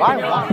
வாங்க வாங்க.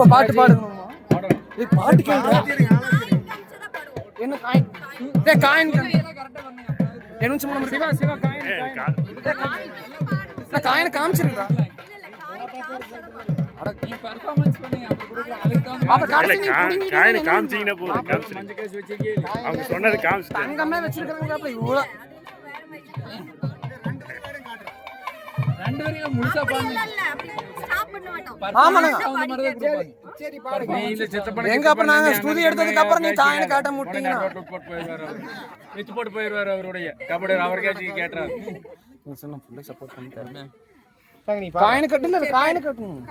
இப்ப பாட்டு பாடுங்க பாட்டு கேளுடா. என்ன காயின்? காயின் என்ன சும்மா நம்ம சிவா சிவா காயின் நான் காயின். காமிச்சிருக்கா காமிச்சீங்கன்னா போதும் அவங்க சொன்னது தங்கமே வச்சிருக்காங்க ஆமாண்ணா எங்க அப்ப நாங்க ஸ்துதி எடுத்ததுக்கு அப்புறம் நீ காயினை காட்ட முட்டீங்கன்னா வித்து போட்டு போயிருவாரு அவருடைய. கபடி அவருக்கே கேட்டாரு சப்போர்ட் பண்ணிட்டாருமே காயின் கட்டுல காயின் கட்டணும்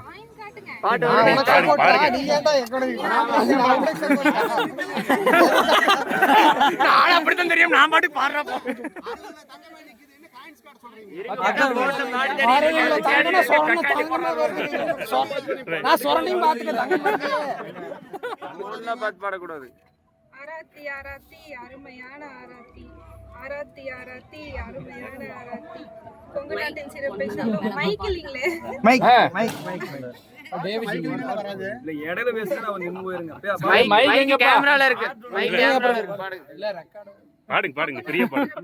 பாருங்க, பாருங்க. நீ ஏன்டா எங்கட நான் அப்படித்தான் தெரியும். நான் பாட்டு பாடுறப்போ நான் பாத்துக்கிறேன் பாடக்கூடாது. ஆராத்தி ஆராத்தி அருமையான ஆராத்தி. ஆராத்தி ஆராத்தி அருமையான ஆராத்தி. கொங்கு நாட்டின் சிறப்பை சொல்லும் மைக் இல்லைங்களே மைக் மைக். மைக் வராது. இல்ல இடையில பேசுற அவன் நின்னு போயிருங்க. மைக் கேமரால இருக்கு. மைக் பாடுங்க. பாடுங்க பெரிய பாடுங்க.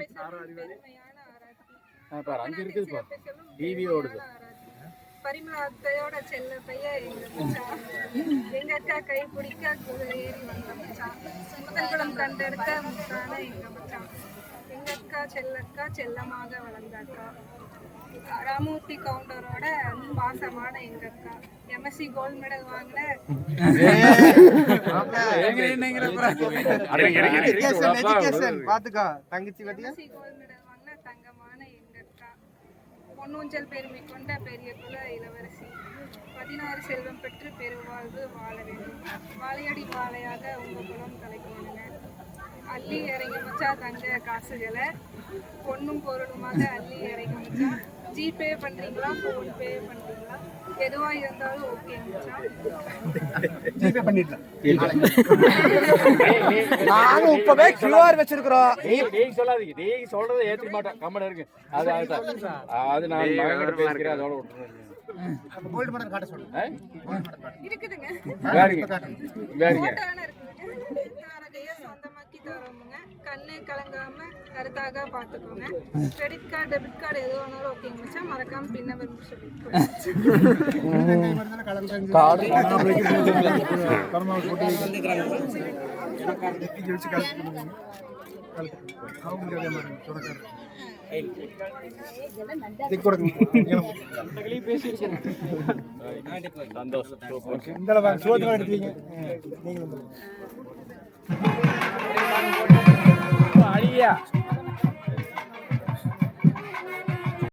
பாரு அங்க இருக்குது பாரு டிவி ஓடுது பரிமள அத்தையோட செல்ல பையன் எங்க அக்கா கை பிடிக்க ஏறி வந்த மச்சான் முதல்குளம் கண்டெடுத்த முத்தான எங்க மச்சான் எங்க அக்கா செல்லக்கா செல்லமாக வளர்ந்த அக்கா ராமூர்த்தி கவுண்டரோட பாசமான எங்க அக்கா எம்எஸ்சி கோல்ட் மெடல் வாங்கின தங்கச்சி பத்தியா எம்எஸ்சி கோல்ட் மெடல் வாங்கின தங்கமான எங்க அக்கா பொன்னூஞ்சல் பெருமை கொண்ட பெரிய குல இளவரசி. பதினாறு செல்வம் பெற்று பெருவாழ்வு வாழ வேண்டும். வாழையடி வாழையாக உங்கள் குலம் கலைக்கணுங்க அள்ளி இறங்கி முச்சா தங்க காசுகளை பொண்ணும் பொருளுமாக அள்ளி இறங்கி முச்சா ஜிபே பண்றீங்களா? ஃபோன் பே பண்றீங்களா? எதுவா இருந்தாலும் ஓகே மச்சான். ஜிபே பண்ணிடலாம். நாங்க இப்பவே கியூஆர் வச்சிருக்கிறோம். நீ நீங்க சொல்லாதீங்க. நீங்க சொல்றதை ஏத்துக்க மாட்டேன். கம்மன் இருக்கு அது அதுதான் அது. நான் மகன்கிட்ட பேசிக்கிறேன். அதோட விட்டுறேன் அப்ப கோல்டு மெடல் காட்ட சொல்லுங்க இருக்குதுங்க. வேறுங்க வேறுங்க கருத்தாக பார்த்துக்கோங்க. கிரெடிட் கார்டு டெபிட் கார்டு எது வேணாலும் ஓகேங்க மச்சான் மறக்காம பின் நம்பர் சொல்லி கார்டு சந்தோஷம். இந்த சோத்து எடுத்தீங்க நீங்களும். Yeah.